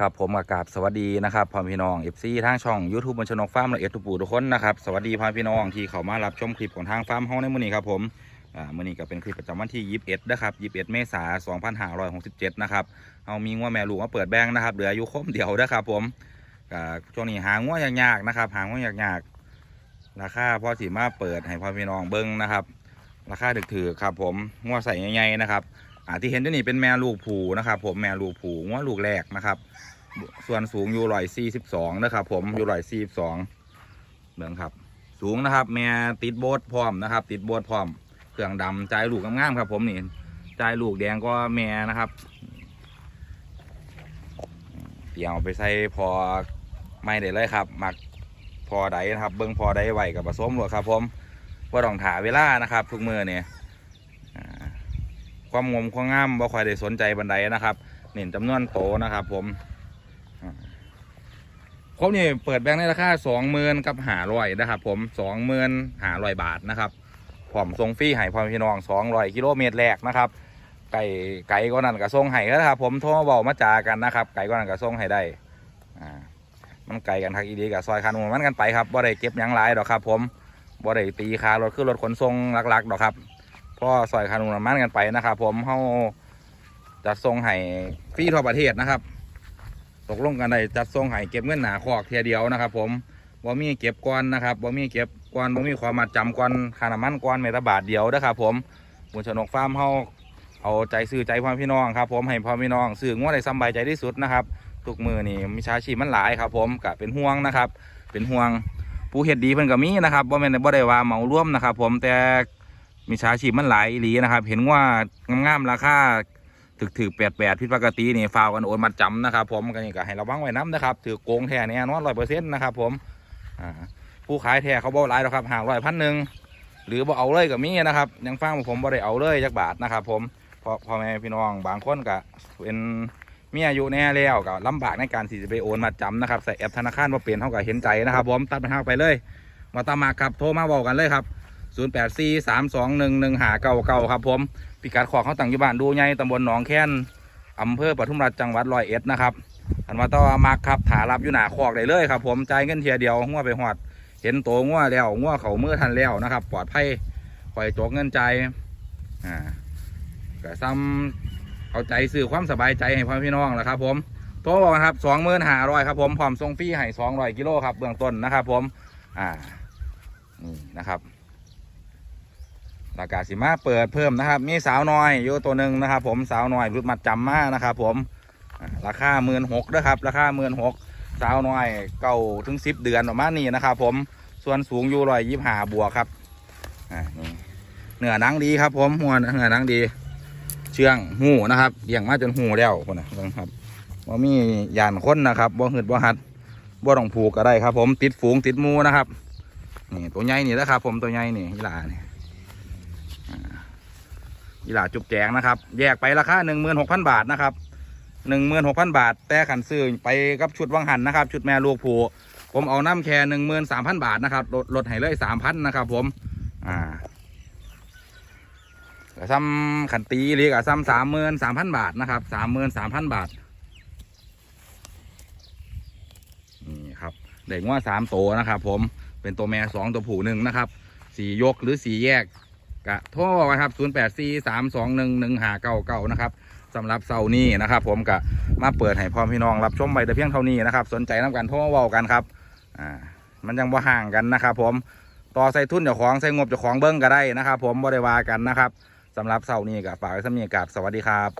ครับผมอากาศสวัสดีนะครับพ่อพี่น้องเอฟซีทางช่อง YouTube บนชนกฟาร์มละเอียดทุกปู่ทุกคนนะครับสวัสดีพ่อพี่น้องที่เขามารับชมคลิปของทางฟาร์มเฮาในมื้อนี้ครับผมอ่ามื้อนี้ก็เป็นคลิปประจำวันที่ 21นะครับ21 เมษายน2567นะครับเฮามีงัวแม่ลูกมาเปิดแบงค์นะครับเหลืออายุคมเดียวนะครับผมก็ช่วงนี้หางัวยากๆนะครับหางัวยากๆราคาพอสิมาเปิดให้พ่อพี่น้องเบิ่งนะครับราคาถือๆครับผมงัวใส่ใหญ่ๆนะครับ อ่าที่เห็นตัวนี้เป็นแม่ลูกผูนะครับผมแม่ลูกผูงัวลูกแรกนะครับ ส่วนสูงอยู่ร้อยสี่สิบสองนะครับผมอยู่ร้อยสี่สิบสองเบื้องครับ สูงนะครับ แม่ติดโบสพร้อมนะครับ ติดโบสพร้อม เครื่องดำใจลูกงามๆครับ ผมนี่ใจลูกแดงก็แม่นะครับเดี๋ยวไปใส่พอไม่ได้เลยครับหมักพอใดนะครับ เบิ้งพอใดไหวกับผสมหลวครับ ผมว่าต้องถาเวลานะครับ ทุกมือเนี่ย ความงมความงามบ่ค่อยได้สนใจบันไดนะครับเน้นจำนวนโตนะครับ ผมครบนี่เปิดแบงค์ในราคาสองหมื่นกับหาร้อยนะครับ ผมสองหมื่นหาร้อยบาทนะครับพร้อมส่งฟรีให้พ่อพี่น้องสองร้อยกิโลเมตรแรกนะครับ ไก่ไก่ก็นั่นก็ส่งให้นะครับ ผมโทรมาบอกมาจากันนะครับ ไก่ก็นั่นก็ส่งให้ได้อ่ามันไก่กันทักอีดีกับซอยคานูมันกันไปครับบ่ได้เก็บยังหลายดอกครับ ผมบ่ได้ตีคารถคือรถขนส่งหลักๆดอกครับ พ่อซอยคานุนมันกันไปนะครับ ผมเขาจัดทรงให้ฟรีทั่วประเทศนะครับ ตกลงกันได้จัดทรงให้เก็บเงินหนาคอกเทียเดียวนะครับ ผมบ่มีเก็บก้อนนะครับบ่มีเก็บก้อนบ่มีความมาจำก้อนคาน้ำมันก้อนเมตรบาทเดียวนะครับ ผมบุญชนกฟาร์มเขาเอาใจซื้อใจพ่อพี่น้องครับผมให้พ่อพี่น้องซื้อง้วได้สบายใจที่สุดนะครับทุกมือนี่มิชาชีพมันหลายครับ ผมกะเป็นห่วงนะครับ เป็นห่วงผู้เฮ็ดดีเพิ่นก็มีนะครับบ่แม่นบ่ได้ว่าเหมาร่วมนะครับ ผมแต่ มีชาชีพมันหลายอีหลีนะครับ เห็นว่างามๆราคาถึกถือแปดแปดผิดปกตินี่ฟาวกันโอนมาจำนะครับ ผมก็นี่ก็ให้ระวังไว้น้ำนะครับถือโกงแท้แน่นอนร้อยเปอร์เซ็นต์นะครับ ผมผู้ขายแท้เขาบอกหลายหรอกครับหางร้อยพันหนึ่งหรือบ่เอาเลยก็มีนะครับ ยังฟังผมบ่ได้เอาเลยจักบาทนะครับ ผมเพราะพ่อแม่พี่น้องบางคนก็เป็นมีอายุแน่แล้วก็ลำบากในการที่จะไปโอนมาจำนะครับใส่แอปธนาคารว่าเปลี่ยนเท่ากับเห็นใจนะครับผมตัดปัญหาไปเลยมาตามมาครับโทรมาบอกกันเลยครับ 0 8 4 3 2 1 1หาเก่าเก่าครับผมพิกัดขอเขาตั้งอยู่บ้านดูใหญ่ตำบลหนองแค้นอำเภอปทุมราชจังหวัดร้อยเอ็ดนะครับอันว่าต่อมาครับถารับอยู่หนาคอกได้เลยครับ ผมจ่ายเงินเทียเดียวงัวไปหอด เห็นโตงัวแล้วงัวเขาเมื่อทันแล้วนะครับ ปลอดภัยปล่อยโจกเงินใจอ่าก็ซ้ำเอาใจสื่อความสบายใจให้พ่อพี่น้องแหละครับ ผมโทรบอกนะครับสองหมื่นห้าร้อยครับผมพร้อมส่งฟรีให้สองร้อยกิโลครับเบื้องต้นนะครับ ผม อ่านี่นะครับ รากาสิมาเปิดเพิ่มนะครับ มีสาวน้อยอยู่ตัวหนึ่งนะครับ ผมสาวน้อยรุดมัดจำมานะครับ ผมราคาหมื่นหกนะครับ ราคาหมื่นหกสาวน้อยเก่าถึงสิบเดือนประมาณนี้นะครับ ผมส่วนสูงอยู่ร้อยยี่ห้าบวกครับนี่เนื้อหนังดีครับ ผมหัวเนื้อหนังดี เชื่องหูนะครับเลี้ยงมาจนหูแล้วคนนะครับว่ามียานค้นนะครับบ่หืดบ่หัดบ่ต้องผูกก็ได้ครับ ผมติดฝูงติดมูนะครับนี่ตัวใหญ่นี่นะครับ ผมตัวใหญ่นี่ยีหลานี่ ยีหลาจุบแจงนะครับ แยกไปราคาหนึ่งหมื่นหกพันบาทนะครับหนึ่งหมื่นหกพันบาท แต่ขันซื้อไปกับชุดวังหันนะครับ ชุดแม่ลูกผูผมเอาน้ำแค่หนึ่งหมื่นสามพันบาทนะครับลดลดให้เลยสามพันนะครับผมอ่าก็ซ้ำขันตีเรียกซ้ำสามหมื่นสามพันบาทนะครับสามหมื่นสามพันบาทนี่ครับเด็กว่าสามโตนะครับ ผมเป็นตัวแม่สองตัวผู้หนึ่งนะครับสี่ยกหรือสี่แยก กะโทรนะครับ 0 8 4 3 2 1 1 5 9 9 นะครับสำหรับเสาร์นี้นะครับ ผมกะมาเปิดให้พ่อพี่น้องรับชมไปแต่เพียงเท่านี้นะครับ สนใจน้ำกันโทรมาเว้ากันครับอ่ามันยังบ่ห่างกันนะครับ ผมต่อใส่ทุนเจ้าของใส่งบเจ้าของเบิ้งก็ได้นะครับ ผมบริวากันนะครับสำหรับเสาร์นี้กะฝากไว้สมีกับสวัสดีครับ